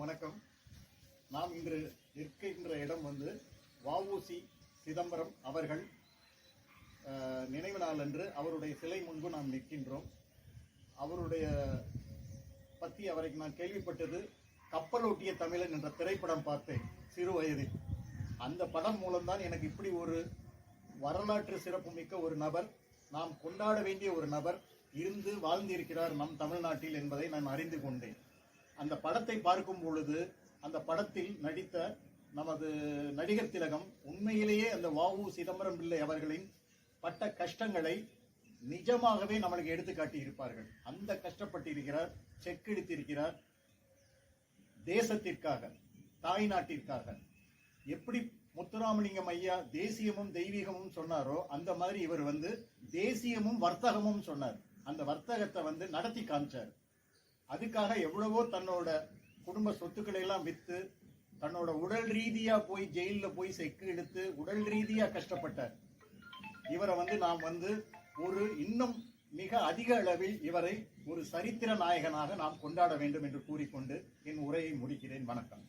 வணக்கம். நாம் இன்று நிற்கின்ற இடம் வந்து வஉசி சிதம்பரம் அவர்கள் நினைவு நாள் அன்று அவருடைய சிலை முன்பு நாம் நிற்கின்றோம். அவருடைய பற்றி அவரைக்கு நான் கேள்விப்பட்டது கப்பலோட்டிய தமிழன் என்ற திரைப்படம் பார்த்தேன் சிறு வயதில். அந்த படம் மூலம்தான் எனக்கு இப்படி ஒரு வரலாற்று சிறப்புமிக்க ஒரு நபர் நாம் கொண்டாட வேண்டிய ஒரு நபர் இருந்து வாழ்ந்திருக்கிறார் நம் தமிழ்நாட்டில் என்பதை நான் அறிந்து கொண்டேன். அந்த படத்தை பார்க்கும் பொழுது அந்த படத்தில் நடித்த நமது நடிகர் திலகம் உண்மையிலேயே அந்த வாவு சிதம்பரம் பிள்ளை அவர்களின் பட்ட கஷ்டங்களை நிஜமாகவே நம்மளுக்கு எடுத்து காட்டியிருப்பார்கள் அந்த கஷ்டப்பட்டிருக்கிறார் செக்கெடுத்திருக்கிறார் தேசத்திற்காக தாய் நாட்டிற்காக எப்படி முத்துராமலிங்கம் ஐயா தேசியமும் தெய்வீகமும் சொன்னாரோ அந்த மாதிரி இவர் வந்து தேசியமும் வர்த்தகமும் சொன்னார். அந்த வர்த்தகத்தை வந்து நடத்தி காமிச்சார். அதுக்காக எவ்வளவோ தன்னோட குடும்ப சொத்துக்களை எல்லாம் வித்து தன்னோட உடல் ரீதியா போய் ஜெயிலில் போய் செக்கு எடுத்து உடல் ரீதியா கஷ்டப்பட்டார். இவரை வந்து நாம் வந்து ஒரு இன்னும் மிக அதிக அளவில் இவரை ஒரு சரித்திர நாயகனாக நாம் கொண்டாட வேண்டும் என்று கூறிக்கொண்டு என் உரையை முடிக்கிறேன். வணக்கம்.